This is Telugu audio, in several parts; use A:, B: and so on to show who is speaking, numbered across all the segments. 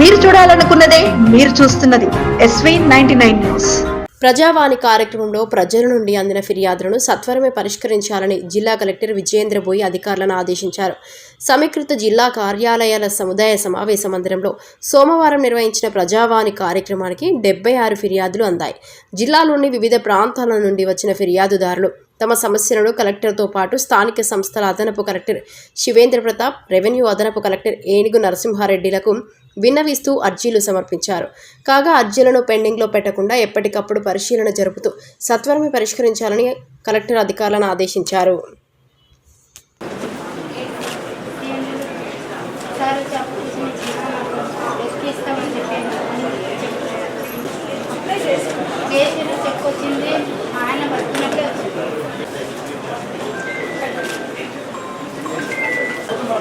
A: మీరు చూడాలనుకున్నదే మీరు చూస్తున్నది SV ninety nine news
B: Prajavani కార్యక్రమంలో ప్రజల నుండి అందిన ఫిర్యాదులను సత్వరమే పరిష్కరించాలని జిల్లా కలెక్టర్ విజయేంద్ర బోయి అధికారులను ఆదేశించారు. సమీకృత జిల్లా కార్యాలయాల సముదాయ సమావేశ మందిరంలో సోమవారం నిర్వహించిన ప్రజావాణి కార్యక్రమానికి డెబ్బై ఆరు ఫిర్యాదులు అందాయి. జిల్లాలోని వివిధ ప్రాంతాల నుండి వచ్చిన ఫిర్యాదుదారులు తమ సమస్యలను కలెక్టర్తో పాటు స్థానిక సంస్థల అదనపు కలెక్టర్ శివేంద్ర ప్రతాప్ రెవెన్యూ అదనపు కలెక్టర్ ఏనుగు నరసింహారెడ్డిలకు విన్నవిస్తూ అర్జీలు సమర్పించారు. కాగా అర్జీలను పెండింగ్లో పెట్టకుండా ఎప్పటికప్పుడు పరిశీలన జరుపుతూ సత్వరమే పరిష్కరించాలని కలెక్టర్ అధికారులను ఆదేశించారు.
C: సార్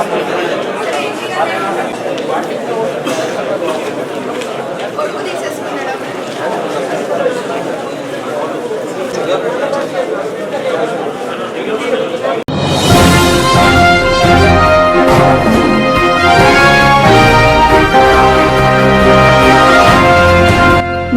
C: আপনার